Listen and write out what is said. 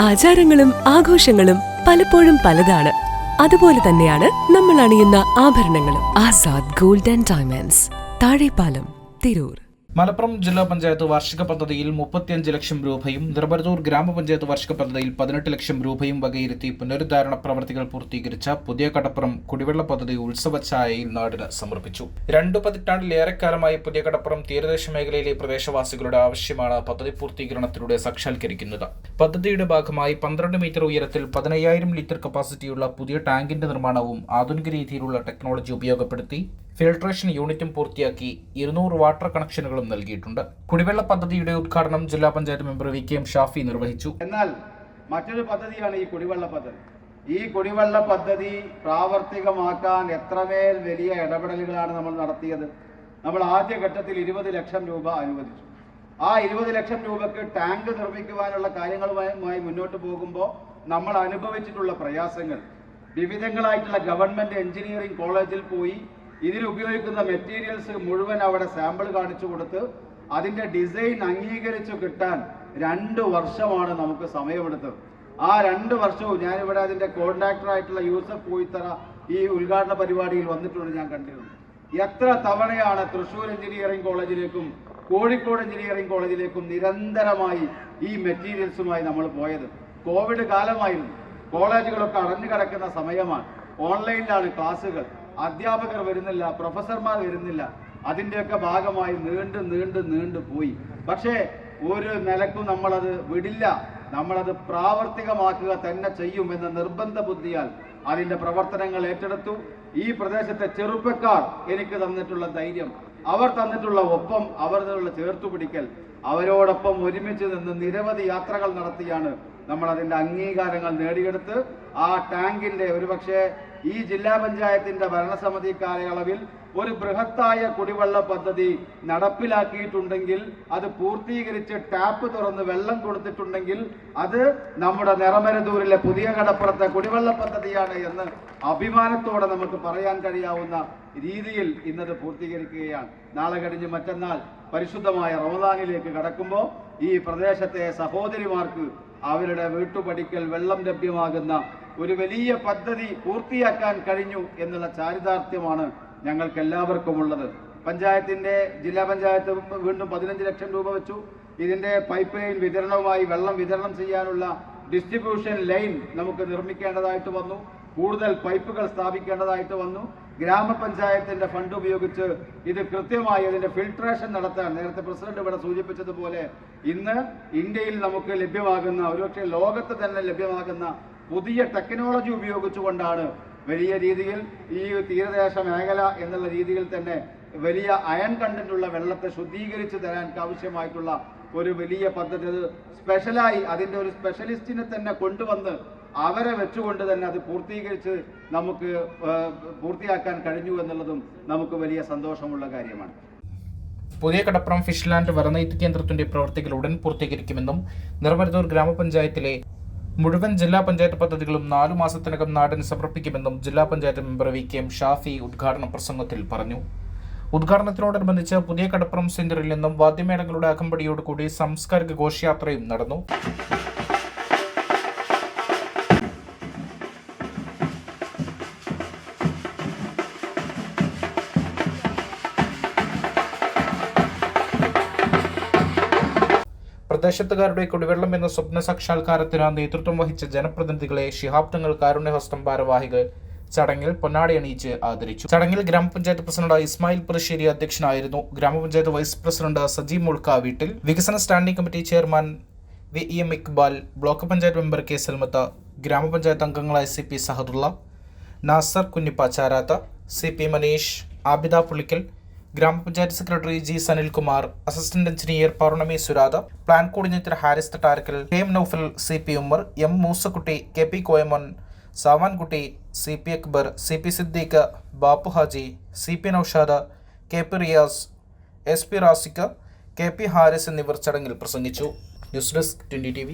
ആചാരങ്ങളും ആഘോഷങ്ങളും പലപ്പോഴും പലതാണ്. അതുപോലെ തന്നെയാണ് നമ്മൾ അണിയുന്ന ആഭരണങ്ങളും. Azad gold and diamonds Thazhepalam Tirur. Malappuram ജില്ലാ പഞ്ചായത്ത് വാർഷിക പദ്ധതിയിൽ മുപ്പത്തിയഞ്ച് ലക്ഷം രൂപയും നിർബരൂർ ഗ്രാമപഞ്ചായത്ത് വാർഷിക പദ്ധതിയിൽ പതിനെട്ട് ലക്ഷം രൂപയും വകയിരുത്തി പുനരുദ്ധാരണ പ്രവർത്തികൾ പൂർത്തീകരിച്ച പുതിയ കടപ്പുറം കുടിവെള്ള പദ്ധതി ഉത്സവഛായയിൽ നാടിന് സമർപ്പിച്ചു. രണ്ടു പതിറ്റാണ്ടിലേറെക്കാലമായി പുതിയ കടപ്പുറം തീരദേശ മേഖലയിലെ പ്രദേശവാസികളുടെ ആവശ്യമാണ് പദ്ധതി പൂർത്തീകരണത്തിലൂടെ സാക്ഷാത്കരിക്കുന്നത്. പദ്ധതിയുടെ ഭാഗമായി പന്ത്രണ്ട് മീറ്റർ ഉയരത്തിൽ പതിനയ്യായിരം ലിറ്റർ കപ്പാസിറ്റിയുള്ള പുതിയ ടാങ്കിന്റെ നിർമ്മാണവും ആധുനിക രീതിയിലുള്ള ടെക്നോളജി ഉപയോഗപ്പെടുത്തി ഫിൽട്രേഷൻ യൂണിറ്റും പൂർത്തിയാക്കി ഇരുന്നൂറ് വാട്ടർ കണക്ഷനുകളും നൽകിയിട്ടുണ്ട്. കുടിവെള്ള പദ്ധതിയുടെ ഉദ്ഘാടനം ജില്ലാ panchayat member V K M Shafi നിർവഹിച്ചു. എന്നാൽ മറ്റൊരു പദ്ധതിയാണ് ഈ കുടിവെള്ള പദ്ധതി. ഈ കുടിവെള്ള പദ്ധതി പ്രാവർത്തികമാക്കാൻ എത്രമേൽ വലിയ ഇടപെടലുകളാണ് നമ്മൾ നടത്തിയത്. നമ്മൾ ആദ്യഘട്ടത്തിൽ ഇരുപത് ലക്ഷം രൂപ അനുവദിച്ചു. ആ ഇരുപത് ലക്ഷം രൂപക്ക് ടാങ്ക് നിർമ്മിക്കുവാനുള്ള കാര്യങ്ങളുമായി മുന്നോട്ട് പോകുമ്പോൾ നമ്മൾ അനുഭവിച്ചിട്ടുള്ള പ്രയാസങ്ങൾ. വിവിധങ്ങളായിട്ടുള്ള ഗവൺമെന്റ് എഞ്ചിനീയറിംഗ് കോളേജിൽ പോയി ഇതിൽ ഉപയോഗിക്കുന്ന മെറ്റീരിയൽസ് മുഴുവൻ അവിടെ സാമ്പിൾ കാണിച്ചു കൊടുത്ത് അതിന്റെ ഡിസൈൻ അംഗീകരിച്ചു കിട്ടാൻ രണ്ട് വർഷമാണ് നമുക്ക് സമയമെടുത്തത്. ആ രണ്ട് വർഷവും ഞാനിവിടെ അതിന്റെ കോൺട്രാക്ടർ ആയിട്ടുള്ള യൂസഫ് പൂയിത്തറ ഈ ഉദ്ഘാടന പരിപാടിയിൽ വന്നിട്ടുണ്ട് ഞാൻ കണ്ടിരുന്നു. എത്ര തവണയാണ് തൃശൂർ എഞ്ചിനീയറിംഗ് കോളേജിലേക്കും കോഴിക്കോട് എഞ്ചിനീയറിംഗ് കോളേജിലേക്കും നിരന്തരമായി ഈ മെറ്റീരിയൽസുമായി നമ്മൾ പോയത്. കോവിഡ് കാലമായിരുന്നു. കോളേജുകളൊക്കെ അടഞ്ഞു കിടക്കുന്ന സമയമാണ് ഓൺലൈനിലാണ് ക്ലാസ്സുകൾ. അധ്യാപകർ വരുന്നില്ല പ്രൊഫസർമാർ വരുന്നില്ല. അതിന്റെയൊക്കെ ഭാഗമായി നീണ്ടു നീണ്ടു നീണ്ടു പോയി. പക്ഷേ ഒരു നിലക്കും നമ്മളത് വിടില്ല. നമ്മളത് പ്രാവർത്തികമാക്കുക തന്നെ ചെയ്യും എന്ന നിർബന്ധ ബുദ്ധിയാൽ അതിന്റെ പ്രവർത്തനങ്ങൾ ഏറ്റെടുത്തു. ഈ പ്രദേശത്തെ ചെറുപ്പക്കാർ എനിക്ക് തന്നിട്ടുള്ള ധൈര്യം അവർ തന്നിട്ടുള്ള ഒപ്പം തമ്മിലുള്ള ചേർത്തുപിടിക്കൽ അവരോടൊപ്പം ഒരുമിച്ച് നിന്ന് നിരവധി യാത്രകൾ നടത്തിയാണ് നമ്മൾ അതിന്റെ അംഗീകാരങ്ങൾ നേടിയെടുത്ത് ആ ടാങ്കിന്റെ ഒരുപക്ഷെ ഈ ജില്ലാ പഞ്ചായത്തിന്റെ ഭരണസമിതി കാലയളവിൽ ഒരു ബൃഹത്തായ കുടിവെള്ള പദ്ധതി നടപ്പിലാക്കിയിട്ടുണ്ടെങ്കിൽ അത് പൂർത്തീകരിച്ച് ടാപ്പ് തുറന്ന് വെള്ളം കൊടുത്തിട്ടുണ്ടെങ്കിൽ അത് നമ്മുടെ നിറമരദൂരിലെ പുതിയ കടപ്പുറത്തെ കുടിവെള്ള പദ്ധതിയാണ് എന്ന് അഭിമാനത്തോടെ നമുക്ക് പറയാൻ കഴിയാവുന്ന രീതിയിൽ ഇന്നത് പൂർത്തീകരിക്കുകയാണ്. നാളെ കഴിഞ്ഞ് മറ്റന്നാൾ പരിശുദ്ധമായ റമദാനിലേക്ക് കടക്കുമ്പോൾ ഈ പ്രദേശത്തെ സഹോദരിമാർക്ക് അവരുടെ വീട്ടുപടിക്കൽ വെള്ളം ലഭ്യമാകുന്ന ഒരു വലിയ പദ്ധതി പൂർത്തിയാക്കാൻ കഴിഞ്ഞു എന്നുള്ള ചാരിതാർത്ഥ്യമാണ് ഞങ്ങൾക്ക് എല്ലാവർക്കും ഉള്ളത് പഞ്ചായത്തിന്റെ ജില്ലാ പഞ്ചായത്ത് വീണ്ടും പതിനഞ്ച് ലക്ഷം രൂപ വെച്ചു. ഇതിന്റെ പൈപ്പ് ലൈൻ വിതരണവുമായി വെള്ളം വിതരണം ചെയ്യാനുള്ള ഡിസ്ട്രിബ്യൂഷൻ ലൈൻ നമുക്ക് നിർമ്മിക്കേണ്ടതായിട്ട് വന്നു. കൂടുതൽ പൈപ്പുകൾ സ്ഥാപിക്കേണ്ടതായിട്ട് വന്നു. ഗ്രാമപഞ്ചായത്തിന്റെ ഫണ്ട് ഉപയോഗിച്ച് ഇത് കൃത്യമായി അതിന്റെ ഫിൽട്രേഷൻ നടത്താൻ നേരത്തെ പ്രസിഡന്റ് ഇവിടെ സൂചിപ്പിച്ചതുപോലെ ഇന്ന് ഇന്ത്യയിൽ നമുക്ക് ലഭ്യമാകുന്ന ഒരുപക്ഷെ ലോകത്ത് തന്നെ ലഭ്യമാകുന്ന പുതിയ ടെക്നോളജി ഉപയോഗിച്ചുകൊണ്ടാണ് വലിയ രീതിയിൽ ഈ തീരദേശ മേഖല എന്നുള്ള രീതിയിൽ തന്നെ വലിയ അയൺ കണ്ടന്റുള്ള വെള്ളത്തെ ശുദ്ധീകരിച്ച് തരാൻ ആവശ്യമായിട്ടുള്ള ഒരു വലിയ പദ്ധതി. അത് സ്പെഷ്യലായി അതിന്റെ ഒരു സ്പെഷ്യലിസ്റ്റിനെ തന്നെ കൊണ്ടുവന്ന് അവരെ വെച്ചുകൊണ്ട് തന്നെ അത് പൂർത്തീകരിച്ച് നമുക്ക് പൂർത്തിയാക്കാൻ കഴിഞ്ഞു എന്നുള്ളതും നമുക്ക് വലിയ സന്തോഷമുള്ള കാര്യമാണ്. പുതിയ കടപ്പുറം ഫിഷ് ലാൻഡ് വരനെയ്ത്ത് കേന്ദ്രത്തിന്റെ പ്രവർത്തികൾ ഉടൻ പൂർത്തീകരിക്കുമെന്നും നിർമ്മരതൂർ ഗ്രാമപഞ്ചായത്തിലെ മുഴുവൻ ജില്ലാ പഞ്ചായത്ത് പദ്ധതികളും നാലു മാസത്തിനകം നാടിന് സമർപ്പിക്കുമെന്നും ജില്ലാ panchayat member V K M Shafi ഉദ്ഘാടന പ്രസംഗത്തിൽ പറഞ്ഞു. ഉദ്ഘാടനത്തിനോടനുബന്ധിച്ച് പുതിയ കടപ്പുറം സെന്ററിൽ നിന്നും വാദ്യമേളങ്ങളുടെ അകമ്പടിയോടുകൂടി സാംസ്കാരിക ഘോഷയാത്രയും നടന്നു. പ്രദേശത്തുകാരുടെ കുടിവെള്ളം എന്ന സ്വപ്ന സാക്ഷാത്കാരത്തിന് നേതൃത്വം വഹിച്ച ജനപ്രതിനിധികളെ ശിഹാബ് തങ്ങൾ കാരുണ്യഹസ്തം ഭാരവാഹികൾ ചടങ്ങിൽ പൊന്നാടി അണിയിച്ച് ആദരിച്ചു. ചടങ്ങിൽ ഗ്രാമപഞ്ചായത്ത് പ്രസിഡന്റ് ഇസ്മായിൽ പുറശ്ശേരി അധ്യക്ഷനായിരുന്നു. ഗ്രാമപഞ്ചായത്ത് വൈസ് പ്രസിഡന്റ് സജീവ് മുൾക്ക വീട്ടിൽ. വികസന standing committee chairman V E M Iqbal block panchayat member K Salmath ഗ്രാമപഞ്ചായത്ത് അംഗങ്ങളായ C P Sahadulla Nasar Kunhippa Charath C P Maneesh Abida Pulikkal ഗ്രാമപഞ്ചായത്ത് secretary G Sanilkumar assistant engineer Pournami Suratha plan coordinator Haris Thattarakkal K M Noufal C P Ummer M Moosakutty K P Koyamon Savankutty C P Akbar C P Siddique Bappu Haji C P Noushad K P Riyas S P Rasikka K P Haris എന്നിവർ ചടങ്ങിൽ പ്രസംഗിച്ചു. News desk twenty T